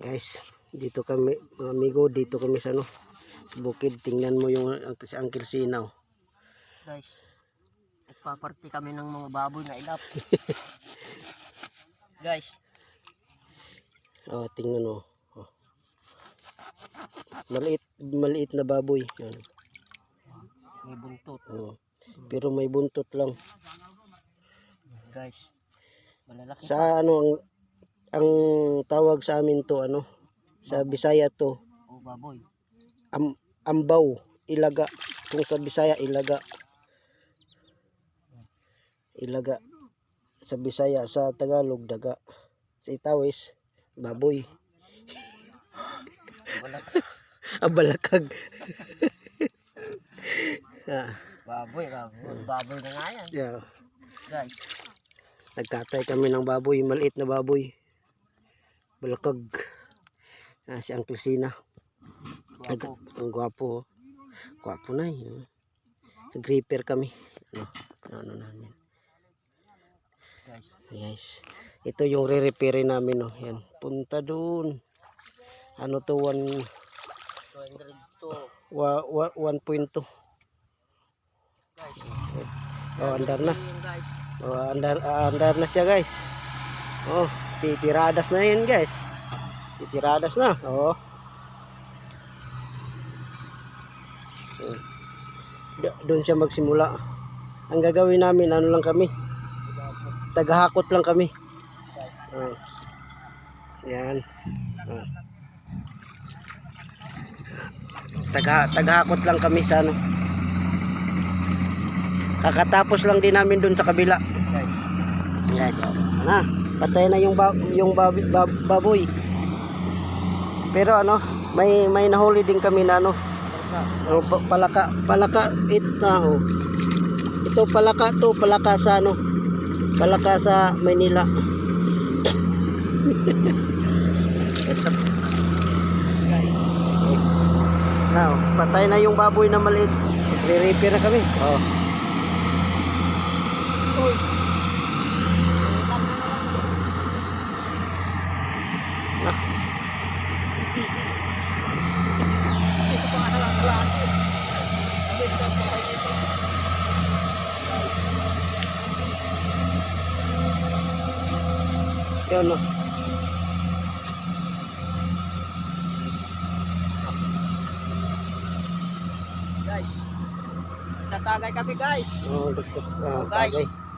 Guys, dito kami, mga amigo, dito kami sa ano, bukid. Tingnan mo yung si Uncle Sinaw. Guys, nagpaparty kami ng mga baboy na ilap. Guys, Oh, tingnan mo. Oh. Maliit, maliit na baboy. Yan. may buntot. Oh. Pero may buntot lang. Guys, malalaki. Sa ano ang ang tawag sa amin to ano sa Bisaya to o baboy. am, ambaw ilaga. Kung sa Bisaya ilaga. Ilaga. Sa Bisaya sa Tagalog daga. Sa Itawis baboy. Abalakag. Ah, Baboy, baboy. Baboy na nga yan. yeah. Guys, nagtatay kami ng baboy maliit na baboy balakag ah, si Uncle Sina Nag, guwapo. ang gwapo. oh. Gwapo na yun. Nag-repair kami. Ano, ano namin. Guys, Guys. Ito yung re-repairin namin. Oh. Yan. Punta doon. Ano to? One, 200 to. wa, wa, 1.2. Guys, Oh, andar na. Oh, andar, ah, andar na siya guys. Oh, titiradas na yun guys. Titiradas na. Do- Doon siya magsimula. Ang gagawin namin, ano lang kami, tagahakot lang kami. Oh. Yan. Oh. Taga, tagahakot lang kami sa ano. Kakatapos lang din namin doon sa kabila. Yan, yan. Na, patay na yung ba yung babi, bab- baboy. Pero ano, may may nahuli din kami na ano, oh, pa- palaka, palaka it na oh. Ito palaka to, palaka sa ano, palaka sa Maynila. Ito. Now, patay na yung baboy na maliit. Re-repair na kami. Oh. Ito pa nga lang kalahati. Sabi, ito pa dito. Yun no. Guys, tatagay kami guys. Oh, Guys.